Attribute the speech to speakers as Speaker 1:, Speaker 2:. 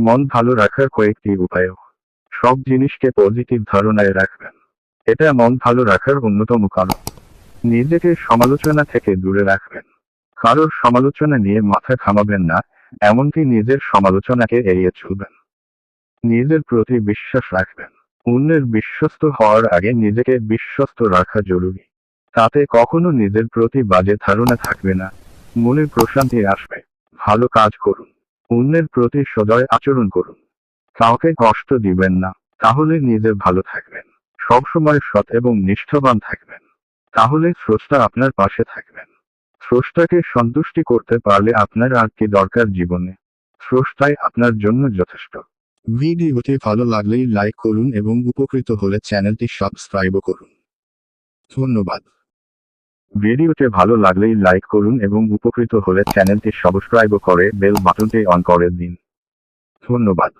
Speaker 1: মন ভালো রাখার কয়েকটি উপায় সব জিনিসকে পজিটিভ ধারণায় রাখবেন। এটা মন ভালো রাখার অন্যতম কারণ। নিজেকে সমালোচনা থেকে দূরে রাখবেন। কারোর সমালোচনা নিয়ে মাথা ঘামাবেন না, এমনকি নিজের সমালোচনাকে এড়িয়ে চলবেন। নিজের প্রতি বিশ্বাস রাখবেন। অন্যের বিশ্বস্ত হওয়ার আগে নিজেকে বিশ্বস্ত রাখা জরুরি। তাতে কখনো নিজের প্রতি বাজে ধারণা থাকবে না। মনে প্রশান্তি আসবে। ভালো কাজ করুন। অন্যের প্রতি সদয় আচরণ করুন। কাউকে কষ্ট দিবেন না, তাহলে নিজে ভালো থাকবেন। সবসময় সৎ এবং নিষ্ঠবান থাকবেন। তাহলে স্রষ্টা আপনার পাশে থাকবেন। স্রষ্টাকে সন্তুষ্টি করতে পারলে আপনার আর কি দরকার জীবনে? স্রষ্টাই আপনার জন্য যথেষ্ট। ভিডিওটি ভালো লাগলেই লাইক করুন এবং উপকৃত হলে চ্যানেলটি সাবস্ক্রাইবও করুন। ধন্যবাদ। ভিডিওটি ভালো লাগলেই লাইক করুন এবং উপকৃত হলে চ্যানেলটি সাবস্ক্রাইব করে বেল বাটনটি অন করে দিন। ধন্যবাদ।